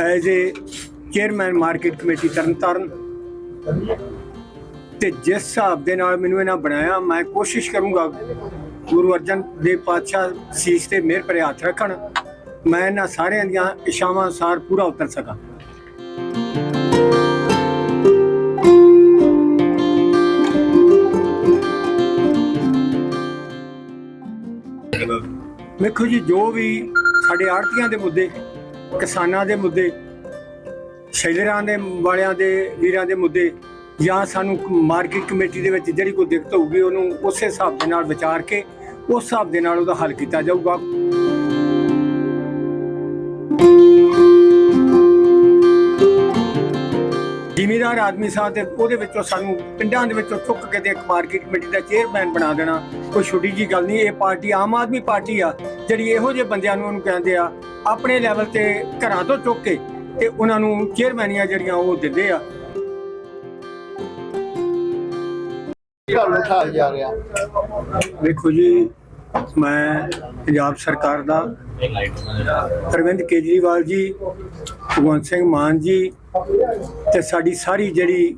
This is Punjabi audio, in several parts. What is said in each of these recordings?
As a chairman market committee Tarn Taran ਤੇ ਜਿਸ ਹਿਸਾਬ ਦੇ ਨਾਲ ਮੈਨੂੰ ਇਹਨਾਂ ਬਣਾਇਆ, ਮੈਂ ਕੋਸ਼ਿਸ਼ ਕਰੂੰਗਾ ਗੁਰੂ ਅਰਜਨ ਦੇਵ ਪਾਤਸ਼ਾਹ ਸੀਸ ਤੇ ਮਿਹਰ ਭਰੇ ਹੱਥ ਰੱਖਣ। ਮੈਂ ਇਹਨਾਂ ਸਾਰਿਆਂ ਦੀਆਂ ਇਸ਼ਾਵਾਂ ਅਨੁਸਾਰ ਪੂਰਾ ਉਤਰ ਸਕਾਂ। ਵੇਖੋ ਜੀ, ਜੋ ਵੀ ਸਾਡੇ ਆੜਤੀਆਂ ਦੇ ਮੁੱਦੇ ਕਿਸਾਨਾਂ ਦੇ ਮੁੱਦੇ ਸ਼ੈਲਰਾਂ ਦੇ ਵਾਲਿਆਂ ਦੇ, ਵੀਰਾਂ ਦੇ ਮੁੱਦੇ ਜਾਂ ਸਾਨੂੰ ਮਾਰਕੀਟ ਕਮੇਟੀ ਦੇ ਵਿੱਚ ਜਿਹੜੀ ਕੋਈ ਦਿੱਕਤ ਹੋਊਗੀ ਉਹਨੂੰ ਉਸੇ ਹਿਸਾਬ ਦੇ ਨਾਲ ਵਿਚਾਰ ਕੇ ਉਸ ਹਿਸਾਬ ਦੇ ਨਾਲ ਉਹਦਾ ਹੱਲ ਕੀਤਾ ਜਾਊਗਾ। ਜ਼ਿਮੀਦਾਰ ਆਦਮੀ ਸਾਹਿਬ ਤੇ ਉਹਦੇ ਵਿੱਚੋਂ ਸਾਨੂੰ ਪਿੰਡਾਂ ਦੇ ਵਿੱਚੋਂ ਚੁੱਕ ਕੇ ਤੇ ਇੱਕ ਮਾਰਕੀਟ ਕਮੇਟੀ ਦਾ ਚੇਅਰਮੈਨ ਬਣਾ ਦੇਣਾ ਕੋਈ ਛੋਟੀ ਜੀ ਗੱਲ ਨਹੀਂ, ਇਹ ਪਾਰਟੀ ਆਮ ਆਦਮੀ ਪਾਰਟੀ ਆ, ਜਿਹੜੀ ਇਹੋ ਜਿਹੇ ਬੰਦਿਆਂ ਨੂੰ ਉਹਨੂੰ ਕਹਿੰਦੇ ਆ ਆਪਣੇ ਲੈਵਲ ਤੇ ਘਰਾਂ ਤੋਂ ਚੁੱਕ ਕੇ ਤੇ ਉਹਨਾਂ ਨੂੰ ਚੇਅਰਮੈਨੀਆਂ ਜਿਹੜੀਆਂ ਉਹ ਦਿੰਦੇ ਆ। ਵੇਖੋ ਜੀ ਮੈਂ ਪੰਜਾਬ ਸਰਕਾਰ ਦਾ ਅਰਵਿੰਦ ਕੇਜਰੀਵਾਲ ਜੀ ਭਗਵੰਤ ਸਿੰਘ ਮਾਨ ਜੀ ਤੇ ਸਾਡੀ ਸਾਰੀ ਜਿਹੜੀ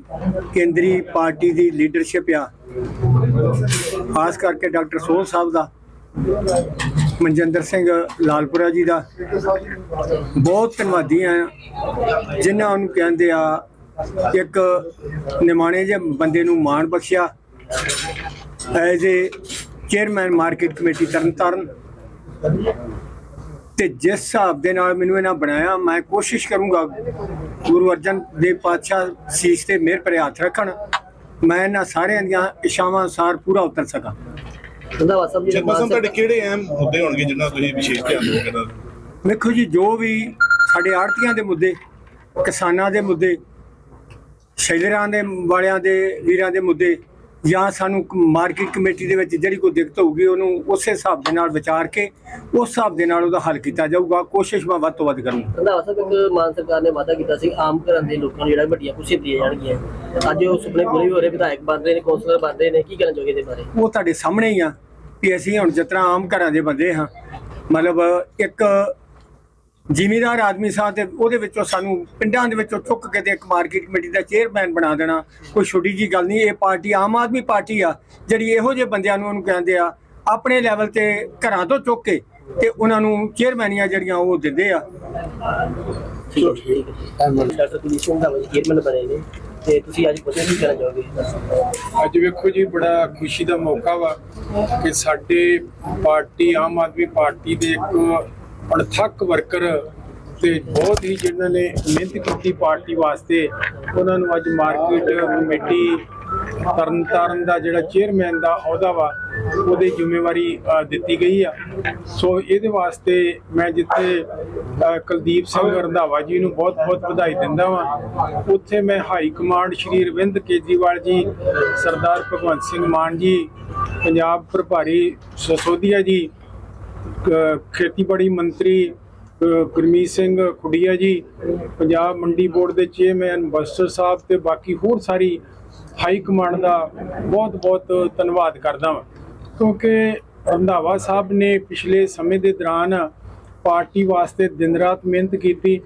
ਕੇਂਦਰੀ ਪਾਰਟੀ ਦੀ ਲੀਡਰਸ਼ਿਪ ਆ। ਖਾਸ ਕਰਕੇ ਡਾਕਟਰ ਸੋਹ ਸਾਹਿਬ ਦਾ। ਮਨਜਿੰਦਰ ਸਿੰਘ ਲਾਲਪੁਰਾ ਜੀ ਦਾ। ਬਹੁਤ ਧੰਨਵਾਦੀ ਆ ਜਿਨ੍ਹਾਂ ਉਹਨੂੰ ਕਹਿੰਦੇ ਆ ਇੱਕ ਨਿਮਾਣੇ ਜਿਹੇ ਬੰਦੇ ਨੂੰ ਮਾਣ ਬਖਸ਼ਿਆ। As a chairman market committee Tarn Taran. ਤੇ ਜਿਸ ਹਿਸਾਬ ਦੇ ਨਾਲ ਮੈਨੂੰ ਇਹਨਾਂ ਬਣਾਇਆ, ਮੈਂ ਕੋਸ਼ਿਸ਼ ਕਰੂੰਗਾ ਗੁਰੂ ਅਰਜਨ ਦੇਵ ਪਾਤਸ਼ਾਹ ਸੀਸ ਤੇ ਮਿਹਰ ਭਰੇ ਹੱਥ ਰੱਖਣ। ਮੈਂ ਇਹਨਾਂ ਸਾਰਿਆਂ ਦੀਆਂ ਇਸ਼ਾਵਾਂ ਅਨੁਸਾਰ ਪੂਰਾ ਉਤਰ ਸਕਾਂ। ਰੰਧਾਵਾ ਸਾਹਿਬ ਜੀ ਸਾਹਿਬ ਤੁਹਾਡੇ ਕਿਹੜੇ ਅਹਿਮ ਮੁੱਦੇ ਹੋਣਗੇ ਜਿਨ੍ਹਾਂ ਤੁਸੀਂ ਵਿਸ਼ੇਸ਼ ਧਿਆਨ ਦਿਓਗੇ ਇਹਨਾਂ ਦਾ? ਵੇਖੋ ਜੀ ਜੋ ਵੀ ਸਾਡੇ ਆੜਤੀਆਂ ਦੇ ਮੁੱਦੇ ਕਿਸਾਨਾਂ ਦੇ ਮੁੱਦੇ ਸ਼ੈਲਰਾਂ ਦੇ ਵਾਲਿਆਂ ਦੇ ਵੀਰਾਂ ਦੇ ਮੁੱਦੇ ਜਾਂ ਸਾਨੂੰ ਮਾਰਕੀਟ ਕਮੇਟੀ ਦੇ ਵਿੱਚ ਜਿਹੜੀ ਕੋਈ ਦਿੱਕਤ ਹੋਊਗੀ ਉਹਨੂੰ ਉਸੇ ਹਿਸਾਬ ਦੇ ਨਾਲ ਵਿਚਾਰ ਕੇ ਉਸ ਹਿਸਾਬ ਦੇ ਨਾਲ ਉਹਦਾ ਹੱਲ ਕੀਤਾ ਜਾਊਗਾ। ਕੋਸ਼ਿਸ਼ ਮੈਂ ਵੱਧ ਤੋਂ ਵੱਧ ਕਰੂੰਗਾ। ਰੰਧਾਵਾ ਸਾਹਿਬ ਇੱਕ ਮਾਨ ਸਰਕਾਰ ਨੇ ਵਾਅਦਾ ਕੀਤਾ ਸੀ ਆਮ ਘਰਾਂ ਦੇ ਲੋਕਾਂ ਨੂੰ ਜਿਹੜਾ ਵੱਡੀਆਂ ਕੁਰਸੀਆਂ ਦਿੱਤੀਆਂ ਜਾਣਗੀਆਂ। ਅੱਜ ਉਹ ਸੁਪਨੇ ਪੂਰੇ ਹੋ ਰਹੇ ਵਿਧਾਇਕ ਬਣ ਰਹੇ ਨੇ ਕੌਂਸਲਰ ਬਣ ਰਹੇ ਨੇ ਕੀ ਕਹਿਣਾ ਚਾਹੋਗੇ ਇਹਦੇ ਬਾਰੇ? ਉਹ ਤੁਹਾਡੇ ਸਾਹਮਣੇ ਹੀ ਆ। ਕਿ ਅਸੀਂ ਹੁਣ ਜਿਸ ਤਰ੍ਹਾਂ ਆਮ ਘਰਾਂ ਦੇ ਬੰਦੇ ਹਾਂ ਮਤਲਬ ਇੱਕ ਜ਼ਿਮੀਦਾਰ ਆਦਮੀ ਸਾਹਿਬ ਤੇ ਉਹਦੇ ਵਿੱਚੋਂ ਸਾਨੂੰ ਪਿੰਡਾਂ ਦੇ ਵਿੱਚੋਂ ਚੁੱਕ ਕੇ ਤੇ ਇੱਕ ਮਾਰਕੀਟ ਕਮੇਟੀ ਦਾ ਚੇਅਰਮੈਨ ਬਣਾ ਦੇਣਾ ਕੋਈ ਛੋਟੀ ਜੀ ਗੱਲ ਨਹੀਂ ਇਹ ਪਾਰਟੀ ਆਮ ਆਦਮੀ ਪਾਰਟੀ ਆ ਜਿਹੜੀ ਇਹੋ ਜਿਹੇ ਬੰਦਿਆਂ ਨੂੰ ਉਹਨੂੰ ਕਹਿੰਦੇ ਆ ਆਪਣੇ ਲੈਵਲ ਤੇ ਘਰਾਂ ਤੋਂ ਚੁੱਕ ਕੇ ਤੇ ਉਹਨਾਂ ਨੂੰ ਚੇਅਰਮੈਨੀਆਂ ਜਿਹੜੀਆਂ ਉਹ ਦਿੰਦੇ ਆ। ਠੀਕ ਹੈ ਠੀਕ ਹੈ ਡਾਕਟਰ ਕੁਲਦੀਪ ਸਿੰਘ ਰੰਧਾਵਾ ਜੀ ਚੇਅਰਮੈਨ ਬਣੇ ਨੇ। ਤੇ ਤੁਸੀਂ ਅੱਜ ਪੁੱਛਿਆ ਨਹੀਂ ਕਹਿਣਾ ਚਾਹੋਗੇ ਅੱਜ ਵੇਖੋ ਜੀ, ਬੜਾ ਖੁਸ਼ੀ ਦਾ ਮੌਕਾ ਵਾ ਕਿ ਸਾਡੇ ਪਾਰਟੀ, ਆਮ ਆਦਮੀ ਪਾਰਟੀ ਦੇ ਇੱਕ ਅਣਥੱਕ ਵਰਕਰ ਤੇ ਬਹੁਤ ਹੀ ਜਿਨ੍ਹਾਂ ਨੇ ਮਿਹਨਤ ਕੀਤੀ ਪਾਰਟੀ ਵਾਸਤੇ, ਉਹਨਾਂ ਨੂੰ ਅੱਜ ਮਾਰਕੀਟ ਕਮੇਟੀ ਤਰਨਤਾਰਨ ਦਾ ਜਿਹੜਾ ਚੇਅਰਮੈਨ ਦਾ ਅਹੁਦਾ ਵਾ ਉਹਦੀ ਜ਼ਿੰਮੇਵਾਰੀ ਦਿੱਤੀ ਗਈ ਆ। ਸੋ ਇਹਦੇ ਵਾਸਤੇ ਮੈਂ ਜਿੱਥੇ ਕੁਲਦੀਪ ਸਿੰਘ ਰੰਧਾਵਾ ਜੀ ਨੂੰ ਬਹੁਤ-ਬਹੁਤ ਵਧਾਈ ਦਿੰਦਾ ਵਾਂ। ਉੱਥੇ ਮੈਂ ਹਾਈ ਕਮਾਂਡ ਸ਼੍ਰੀ ਅਰਵਿੰਦ ਕੇਜਰੀਵਾਲ ਜੀ, ਸਰਦਾਰ ਭਗਵੰਤ ਸਿੰਘ ਮਾਨ ਜੀ, ਪੰਜਾਬ ਪ੍ਰਭਾਰੀ ਸਸੋਦੀਆ ਜੀ ਖੇਤੀਬਾੜੀ ਮੰਤਰੀ ਗੁਰਮੀਤ ਸਿੰਘ ਖੁੱਡੀਆ ਜੀ, ਪੰਜਾਬ ਮੰਡੀ ਬੋਰਡ ਦੇ ਚੇਅਰਮੈਨ ਬਸਟਰ ਸਾਹਿਬ ਤੇ ਬਾਕੀ ਹੋਰ ਸਾਰੀ ਹਾਈ ਕਮਾਂਡ ਦਾ ਬਹੁਤ ਬਹੁਤ ਧੰਨਵਾਦ ਕਰਦਾ ਹਾਂ ਕਿਉਂਕਿ ਰੰਧਾਵਾ ਸਾਹਿਬ ਨੇ ਪਿਛਲੇ ਸਮੇਂ ਦੇ ਦੌਰਾਨ ਪਾਰਟੀ ਵਾਸਤੇ ਦਿਨ ਰਾਤ ਮਿਹਨਤ ਕੀਤੀ।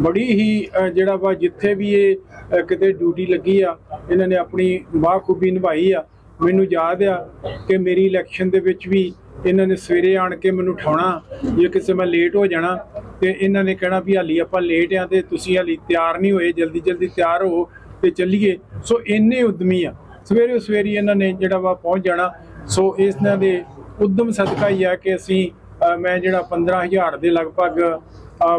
ਬੜੀ ਹੀ ਜਿਹੜਾ ਵਾ ਜਿੱਥੇ ਵੀ ਇਹ ਕਿਤੇ ਡਿਊਟੀ ਲੱਗੀ ਆ, ਇਹਨਾਂ ਨੇ ਆਪਣੀ ਬਾਖੂਬੀ ਨਿਭਾਈ ਆ। ਮੈਨੂੰ ਯਾਦ ਆ ਕਿ ਮੇਰੀ ਇਲੈਕਸ਼ਨ ਦੇ ਵਿੱਚ ਵੀ ਇਹਨਾਂ ਨੇ ਸਵੇਰੇ ਆਣ ਕੇ ਮੈਨੂੰ ਉਠਾਉਣਾ, ਜੇ ਕਿਸੇ ਮੈਂ ਲੇਟ ਹੋ ਜਾਣਾ, ਤੇ ਇਹਨਾਂ ਨੇ ਕਹਿਣਾ ਵੀ ਹਾਲੀ ਆਪਾਂ ਲੇਟ ਆ ਤੇ ਤੁਸੀਂ ਹਾਲੀ ਤਿਆਰ ਨਹੀਂ ਹੋਏ ਜਲਦੀ ਜਲਦੀ ਤਿਆਰ ਹੋ ਤੇ ਚੱਲੀਏ। ਸੋ ਇੰਨੇ ਉਦਮੀ ਆ। ਸਵੇਰੇ ਸਵੇਰੇ ਇਹਨਾਂ ਨੇ ਜਿਹੜਾ ਵਾ ਪਹੁੰਚ ਜਾਣਾ ਸੋ ਇਸ ਨਾਲ ਦੇ ਉਦਮ ਸਦਕਾ ਹੀ ਆ ਕਿ ਅਸੀਂ ਮੈਂ ਜਿਹੜਾ 15000 ਦੇ ਲਗਭਗ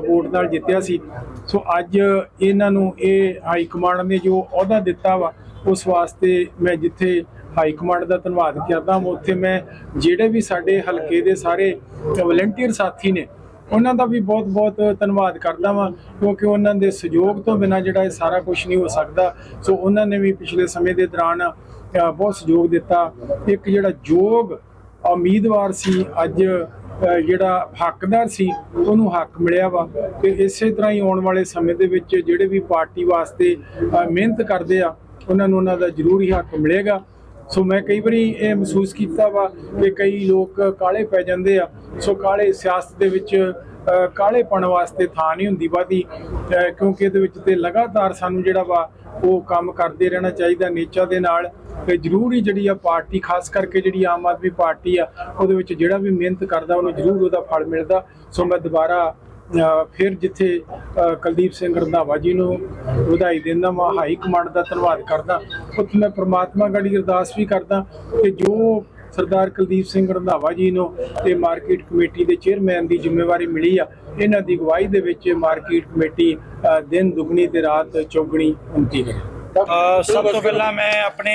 ਵੋਟ ਨਾਲ ਜਿੱਤਿਆ ਸੀ। ਸੋ ਅੱਜ ਇਹਨਾਂ ਨੂੰ ਇਹ ਹਾਈ ਕਮਾਂਡ ਨੇ ਜੋ ਅਹੁਦਾ ਦਿੱਤਾ ਵਾ, ਉਸ ਵਾਸਤੇ ਮੈਂ ਜਿੱਥੇ ਹਾਈ ਕਮਾਂਡ ਦਾ ਧੰਨਵਾਦ ਕਰਦਾ ਹਾਂ ਉੱਥੇ ਮੈਂ ਜਿਹੜੇ ਵੀ ਸਾਡੇ ਹਲਕੇ ਦੇ ਸਾਰੇ ਵਲੰਟੀਅਰ ਸਾਥੀ ਨੇ, ਉਹਨਾਂ ਦਾ ਵੀ ਬਹੁਤ ਬਹੁਤ ਧੰਨਵਾਦ ਕਰਦਾ ਵਾਂ, ਕਿਉਂਕਿ ਉਹਨਾਂ ਦੇ ਸਹਿਯੋਗ ਤੋਂ ਬਿਨਾਂ ਜਿਹੜਾ ਇਹ ਸਾਰਾ ਕੁਝ ਨਹੀਂ ਹੋ ਸਕਦਾ। ਸੋ ਉਹਨਾਂ ਨੇ ਵੀ ਪਿਛਲੇ ਸਮੇਂ ਦੇ ਦੌਰਾਨ ਬਹੁਤ ਸਹਿਯੋਗ ਦਿੱਤਾ। ਇੱਕ ਜਿਹੜਾ ਯੋਗ ਉਮੀਦਵਾਰ ਸੀ ਅੱਜ ਜਿਹੜਾ ਹੱਕਦਾਰ ਸੀ ਉਹਨੂੰ ਹੱਕ ਮਿਲਿਆ ਵਾ। ਤੇ ਇਸੇ ਤਰ੍ਹਾਂ ਹੀ ਆਉਣ ਵਾਲੇ ਸਮੇਂ ਦੇ ਵਿੱਚ ਜਿਹੜੇ ਵੀ ਪਾਰਟੀ ਵਾਸਤੇ ਮਿਹਨਤ ਕਰਦੇ ਆ ਉਹਨਾਂ ਨੂੰ ਉਹਨਾਂ ਦਾ ਜ਼ਰੂਰੀ ਹੱਕ ਮਿਲੇਗਾ। ਸੋ ਮੈਂ ਕਈ ਵਾਰੀ ਇਹ ਮਹਿਸੂਸ ਕੀਤਾ ਵਾ ਕਿ ਕਈ ਲੋਕ ਕਾਲੇ ਪੈ ਜਾਂਦੇ ਆ। ਸੋ ਕਾਲੇ ਸਿਆਸਤ ਦੇ ਵਿੱਚ ਅ, ਕਾਹਲੇਪਣ ਵਾਸਤੇ ਥਾਂ ਨਹੀਂ ਹੁੰਦੀ ਬਾਦੀ ਕਿਉਂਕਿ ਇਹਦੇ ਵਿੱਚ ਤੇ ਲਗਾਤਾਰ ਸਾਨੂੰ ਜਿਹੜਾ ਵਾ ਉਹ ਕੰਮ ਕਰਦੇ ਰਹਿਣਾ ਚਾਹੀਦਾ ਨੇਚਾ ਦੇ ਨਾਲ। ਤੇ ਜ਼ਰੂਰ ਹੀ ਜਿਹੜੀ ਆ ਪਾਰਟੀ, ਖਾਸ ਕਰਕੇ ਜਿਹੜੀ ਆਮ ਆਦਮੀ ਪਾਰਟੀ ਆ, ਉਹਦੇ ਵਿੱਚ ਜਿਹੜਾ ਵੀ ਮਿਹਨਤ ਕਰਦਾ, ਉਹਨੂੰ ਜ਼ਰੂਰ ਉਹਦਾ ਫਲ ਮਿਲਦਾ। ਸੋ ਮੈਂ ਦੁਬਾਰਾ ਫਿਰ ਜਿੱਥੇ ਕੁਲਦੀਪ ਸਿੰਘ ਰੰਧਾਵਾ ਜੀ ਨੂੰ ਵਧਾਈ ਦਿੰਦਾ ਮੈਂ ਹਾਈ ਕਮਾਂਡ ਦਾ ਧੰਨਵਾਦ ਕਰਦਾ। ਉੱਥੇ ਮੈਂ ਪ੍ਰਮਾਤਮਾ ਗੜੀ ਅਰਦਾਸ ਵੀ ਕਰਦਾ ਕਿ ਜੋ ਸਰਦਾਰ ਕੁਲਦੀਪ ਸਿੰਘ ਰੰਧਾਵਾ ਜੀ ਨੂੰ ਤੇ ਮਾਰਕੀਟ ਕਮੇਟੀ ਦੇ ਚੇਅਰਮੈਨ ਦੀ ਜ਼ਿੰਮੇਵਾਰੀ ਮਿਲੀ ਆ, ਇਹਨਾਂ ਦੀ ਅਗਵਾਈ ਦੇ ਵਿੱਚ ਮਾਰਕੀਟ ਕਮੇਟੀ ਦਿਨ ਦੁਗਣੀ ਤੇ ਰਾਤ ਚੌਗਣੀ ਹੁੰਦੀ ਹੈ। ਸਭ ਤੋਂ ਪਹਿਲਾਂ ਮੈਂ ਆਪਣੇ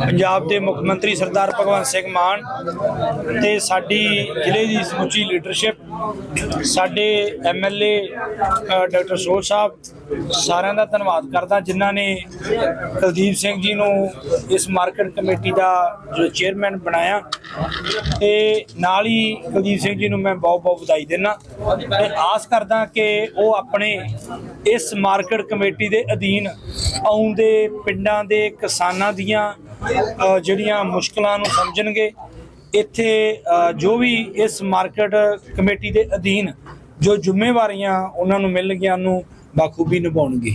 ਪੰਜਾਬ ਦੇ ਮੁੱਖ ਮੰਤਰੀ ਸਰਦਾਰ ਭਗਵੰਤ ਸਿੰਘ ਮਾਨ ਤੇ ਸਾਡੀ ਜ਼ਿਲ੍ਹੇ ਦੀ ਸਮੁੱਚੀ ਲੀਡਰਸ਼ਿਪ ਸਾਡੇ ਐਮਐਲਏ ਡਾਕਟਰ ਸੋਹ ਸਾਹਿਬ, ਸਾਰਿਆਂ ਦਾ ਧੰਨਵਾਦ ਕਰਦਾ, ਜਿਨ੍ਹਾਂ ਨੇ ਕੁਲਦੀਪ ਸਿੰਘ ਜੀ ਨੂੰ ਇਸ ਮਾਰਕੀਟ ਕਮੇਟੀ ਦਾ ਜੋ ਚੇਅਰਮੈਨ ਬਣਾਇਆ। ਤੇ ਨਾਲ ਹੀ ਕੁਲਦੀਪ ਸਿੰਘ ਜੀ ਨੂੰ ਮੈਂ ਬਹੁਤ ਬਹੁਤ ਵਧਾਈ ਦਿੰਦਾ। ਤੇ ਆਸ ਕਰਦਾ ਕਿ ਉਹ ਆਪਣੇ ਇਸ ਮਾਰਕੀਟ ਕਮੇਟੀ ਦੇ ਅਧੀਨ ਆਉਂਦੇ ਪਿੰਡਾਂ ਦੇ ਕਿਸਾਨਾਂ ਦੀਆਂ ਜਿਹੜੀਆਂ ਮੁਸ਼ਕਲਾਂ ਨੂੰ ਸਮਝਣਗੇ ਇੱਥੇ ਜੋ ਵੀ ਇਸ ਮਾਰਕੀਟ ਕਮੇਟੀ ਦੇ ਅਧੀਨ ਜੋ ਜ਼ਿੰਮੇਵਾਰੀਆਂ ਉਹਨਾਂ ਨੂੰ ਮਿਲਣਗੀਆਂ, ਉਹਨੂੰ ਬਾਖੂਬੀ ਨਿਭਾਉਣਗੇ।